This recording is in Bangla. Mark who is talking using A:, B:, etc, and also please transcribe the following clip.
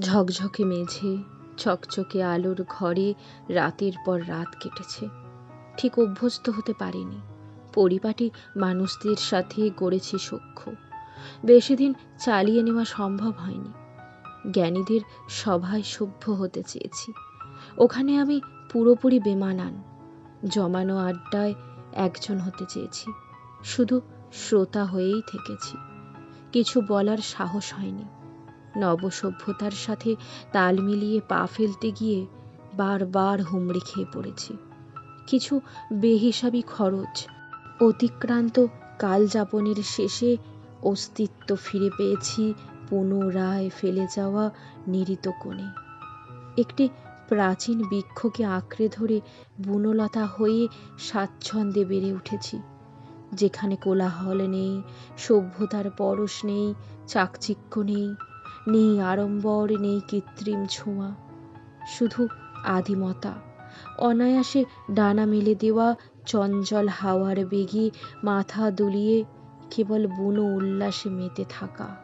A: ঝকঝকে মেঝে, চকচকে আলোর ঘরে রাতের পর রাত কেটেছে। ঠিক অভ্যস্ত হতে পারিনি। পরিপাটি মানুষদের সাথে গড়েছি সখ্য। বেশি দিন চালিয়ে নেওয়া সম্ভব হয়নি। জ্ঞানীদের সভায় সভ্য হতে চেয়েছি। ওখানে আমি পুরোপুরি বেমানান। জমানো আড্ডায় একজন হতে চেয়েছি। শুধু শ্রোতা হয়েই থেকেছি। কিছু বলার সাহস হয়নি। নবসভ্যতার সাথে তাল মিলিয়ে পা ফেলতে গিয়ে বারবার হুমড়ি খেয়ে পড়েছি। কিছু বেহিসাবি খরচ, অতিক্রান্ত কালযাপনের শেষে অস্তিত্ব ফিরে পেয়েছি পুনরায় ফেলে যাওয়া নিরিত কোণে। একটি প্রাচীন বৃক্ষকে আঁকড়ে ধরে বুনলতা হয়ে স্বাচ্ছন্দ্যে বেড়ে উঠেছি। যেখানে কোলাহল নেই, সভ্যতার পরশ নেই, চাকচিক্য নেই নেই আড়ম্বর, নেই কৃত্রিম ছোঁয়া, শুধু আদিমতা। অনায়াসে ডানা মেলে দেওয়া, চঞ্চল হাওয়ার বেগে মাথা দুলিয়ে কেবল বুনো উল্লাসে মেতে থাকা।